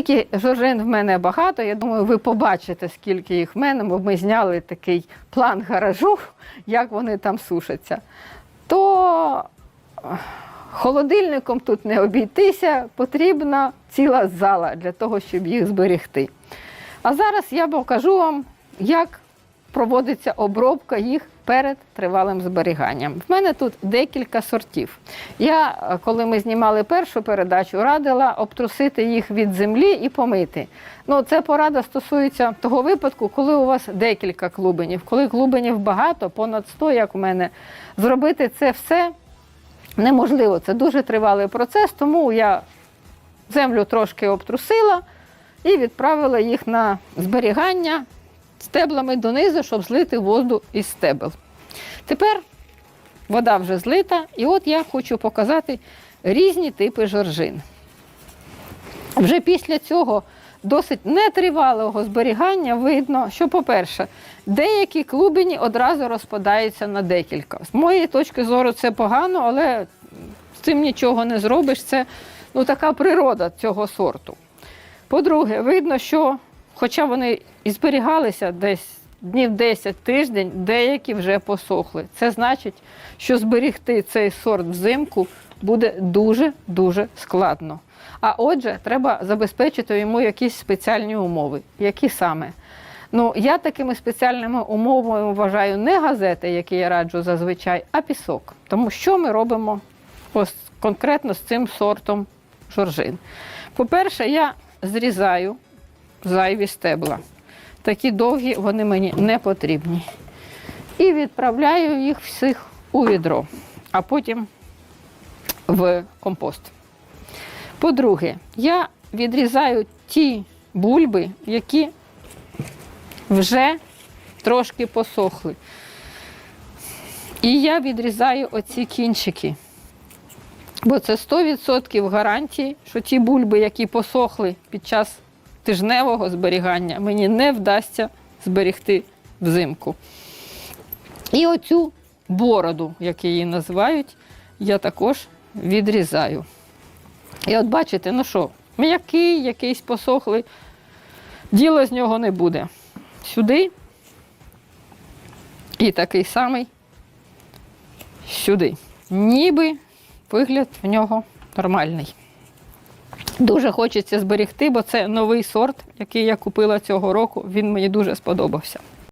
Оскільки жоржин в мене багато, я думаю, ви побачите, скільки їх в мене, бо ми зняли такий план гаражу, як вони там сушаться. То е, холодильником тут не обійтися, потрібна ціла зала для того, щоб їх зберегти. А зараз я покажу вам, як проводиться обробка їх перед тривалим зберіганням. В мене тут декілька сортів. Я, е, коли ми знімали першу передачу, радила обтрусити їх від землі і помити. Ну, це порада стосується того випадку, коли у вас декілька клубенів. Коли клубенів багато, понад 100, як у мене, зробити це все неможливо. Це дуже тривалий процес, тому я землю трошки обтрусила і відправила їх на зберігання стеблами донизу, щоб злити воду із стебел. Тепер вода вже злита, і от я хочу показати різні типи жоржин. Вже після цього досить нетривалого зберігання видно, що, по-перше, деякі клубені одразу розпадаються на декілька. З моєї точки зору, це погано, але з цим нічого не зробиш. Це ну, така природа цього сорту. По-друге, видно, що, хоча вони і зберігалися десь днів 10 тиждень, деякі вже посохли. Це значить, що зберігти цей сорт взимку буде дуже-дуже складно. А отже, треба забезпечити йому якісь спеціальні умови. Які саме? Ну, я такими спеціальними умовами вважаю не газети, які я раджу зазвичай, а пісок. Тому що ми робимо ось конкретно з цим сортом жоржин. По-перше, я зрізаю зайві стебла. Такі довгі вони мені не потрібні. І відправляю їх всіх у відро, а потім в компост. По-друге, я відрізаю ті бульби, які вже трошки посохли. І я відрізаю оці кінчики. Бо це 100% гарантії, що ті бульби, які посохли під час тижневого зберігання, мені не вдасться зберегти взимку. І оцю бороду, як її називають, я також відрізаю. І от бачите, ну що, м'який, якийсь посохлий, діла з нього не буде. Сюди і такий самий сюди. Ніби вигляд в нього нормальний. Дуже хочеться зберігти, бо це новий сорт, який я купила цього року. Він мені дуже сподобався.